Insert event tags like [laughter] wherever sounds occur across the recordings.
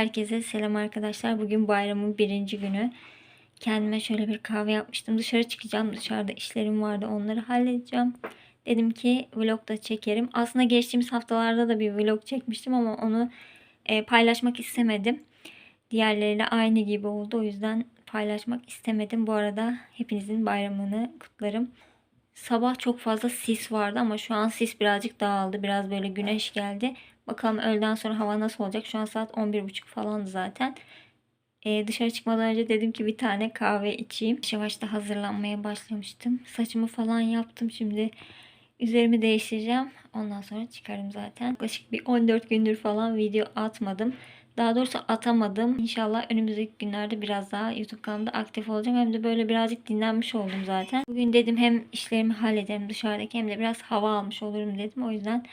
Herkese selam arkadaşlar. Bugün bayramın birinci günü. Kendime şöyle bir kahve yapmıştım. Dışarı çıkacağım. Dışarıda işlerim vardı. Onları halledeceğim. Dedim ki vlog da çekerim. Aslında geçtiğimiz haftalarda da bir vlog çekmiştim ama onu e, paylaşmak istemedim. Diğerleriyle aynı gibi oldu. O yüzden paylaşmak istemedim. Bu arada hepinizin bayramını kutlarım. Sabah çok fazla sis vardı ama şu an sis birazcık dağıldı. Biraz böyle güneş geldi. Bakalım öğleden sonra hava nasıl olacak. Şu an saat 11.30 falandı zaten. Ee, dışarı çıkmadan önce dedim ki bir tane kahve içeyim. Yavaş Yavaş da hazırlanmaya başlamıştım. Saçımı falan yaptım. Şimdi üzerimi değiştireceğim. Ondan sonra çıkarım zaten. Yaklaşık bir 14 gündür falan video atmadım. Daha doğrusu atamadım. İnşallah önümüzdeki günlerde biraz daha YouTube kanalımda aktif olacağım. Hem de böyle birazcık dinlenmiş oldum zaten. Bugün dedim hem işlerimi hallederim dışarıdaki hem de biraz hava almış olurum dedim. O yüzden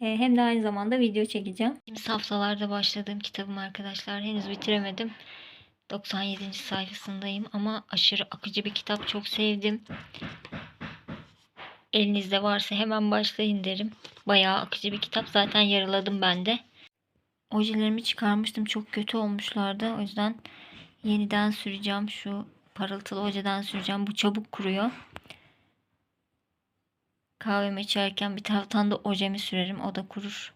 hem de aynı zamanda video çekeceğim. Şimdi haftalarda başladığım kitabım arkadaşlar. Henüz bitiremedim. 97. sayfasındayım ama aşırı akıcı bir kitap. Çok sevdim. Elinizde varsa hemen başlayın derim. Bayağı akıcı bir kitap. Zaten yarıladım ben de. Ojelerimi çıkarmıştım. Çok kötü olmuşlardı. O yüzden yeniden süreceğim. Şu parıltılı ojeden süreceğim. Bu çabuk kuruyor. Kahvemi içerken bir taraftan da ojemi sürerim. O da kurur.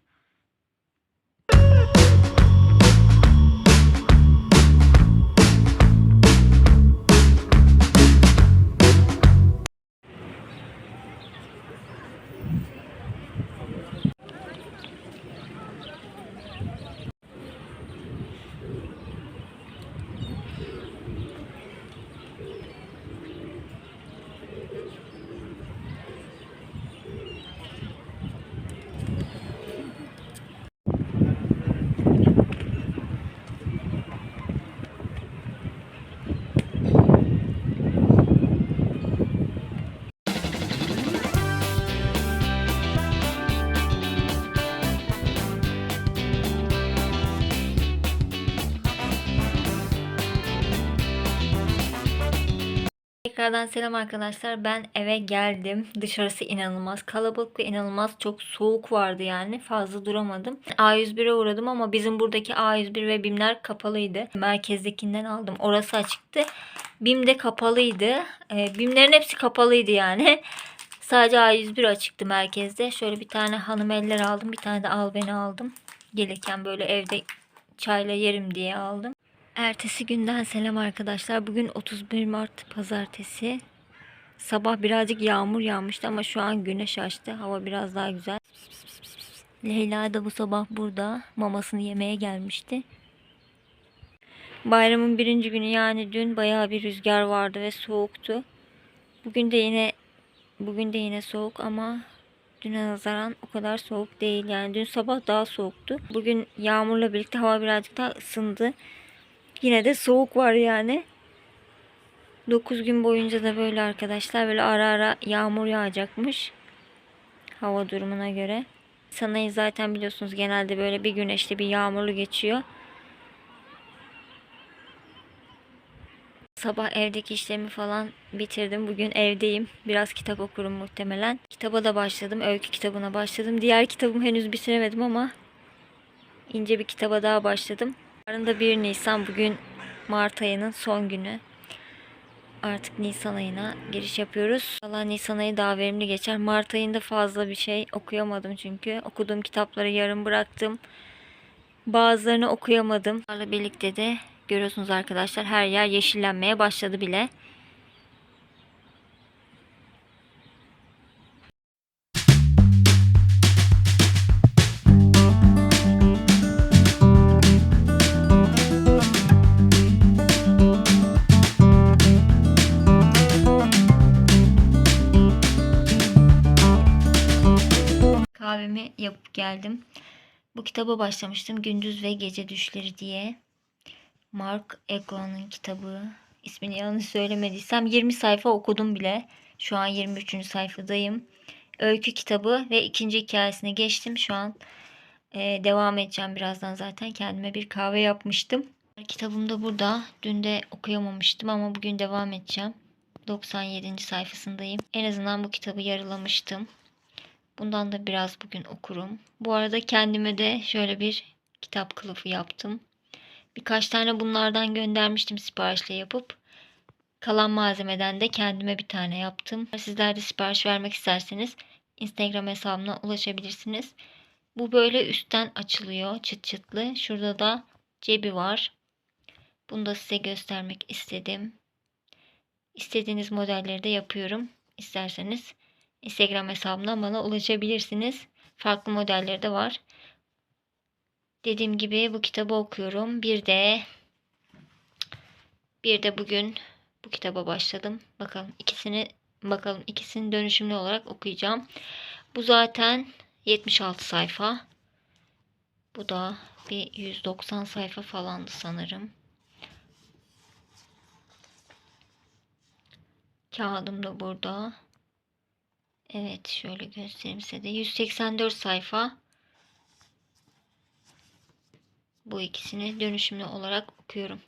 Tekrardan selam arkadaşlar. Ben eve geldim. Dışarısı inanılmaz kalabalık ve inanılmaz çok soğuk vardı yani. Fazla duramadım. A101'e uğradım ama bizim buradaki A101 ve BİM'ler kapalıydı. Merkezdekinden aldım. Orası açıktı. BİM de kapalıydı. Ee, BİM'lerin hepsi kapalıydı yani. [laughs] Sadece A101 açıktı merkezde. Şöyle bir tane hanım eller aldım. Bir tane de al aldım. Gelirken böyle evde çayla yerim diye aldım. Ertesi günden selam arkadaşlar. Bugün 31 Mart pazartesi. Sabah birazcık yağmur yağmıştı ama şu an güneş açtı. Hava biraz daha güzel. Leyla da bu sabah burada mamasını yemeye gelmişti. Bayramın birinci günü yani dün bayağı bir rüzgar vardı ve soğuktu. Bugün de yine bugün de yine soğuk ama düne nazaran o kadar soğuk değil. Yani dün sabah daha soğuktu. Bugün yağmurla birlikte hava birazcık daha ısındı. Yine de soğuk var yani. 9 gün boyunca da böyle arkadaşlar böyle ara ara yağmur yağacakmış. Hava durumuna göre. Sanayı zaten biliyorsunuz genelde böyle bir güneşli bir yağmurlu geçiyor. Sabah evdeki işlerimi falan bitirdim. Bugün evdeyim. Biraz kitap okurum muhtemelen. Kitaba da başladım. Öykü kitabına başladım. Diğer kitabımı henüz bitiremedim ama ince bir kitaba daha başladım. Yarın da 1 Nisan. Bugün Mart ayının son günü. Artık Nisan ayına giriş yapıyoruz. Allah Nisan ayı daha verimli geçer. Mart ayında fazla bir şey okuyamadım çünkü. Okuduğum kitapları yarım bıraktım. Bazılarını okuyamadım. Bunlarla birlikte de görüyorsunuz arkadaşlar her yer yeşillenmeye başladı bile. Kahvemi yapıp geldim. Bu kitaba başlamıştım. Gündüz ve Gece Düşleri diye. Mark Egon'un kitabı. İsmini yanlış söylemediysem 20 sayfa okudum bile. Şu an 23. sayfadayım. Öykü kitabı ve ikinci hikayesine geçtim. Şu an e, devam edeceğim birazdan zaten. Kendime bir kahve yapmıştım. Kitabım da burada. Dün de okuyamamıştım ama bugün devam edeceğim. 97. sayfasındayım. En azından bu kitabı yarılamıştım. Bundan da biraz bugün okurum. Bu arada kendime de şöyle bir kitap kılıfı yaptım. Birkaç tane bunlardan göndermiştim siparişle yapıp. Kalan malzemeden de kendime bir tane yaptım. Sizler de sipariş vermek isterseniz Instagram hesabına ulaşabilirsiniz. Bu böyle üstten açılıyor çıt çıtlı. Şurada da cebi var. Bunu da size göstermek istedim. İstediğiniz modelleri de yapıyorum. İsterseniz Instagram hesabımdan bana ulaşabilirsiniz. Farklı modelleri de var. Dediğim gibi bu kitabı okuyorum. Bir de bir de bugün bu kitaba başladım. Bakalım ikisini bakalım ikisini dönüşümlü olarak okuyacağım. Bu zaten 76 sayfa. Bu da bir 190 sayfa falandı sanırım. Kağıdım da burada. Evet şöyle göstereyim size de. 184 sayfa. Bu ikisini dönüşümlü olarak okuyorum.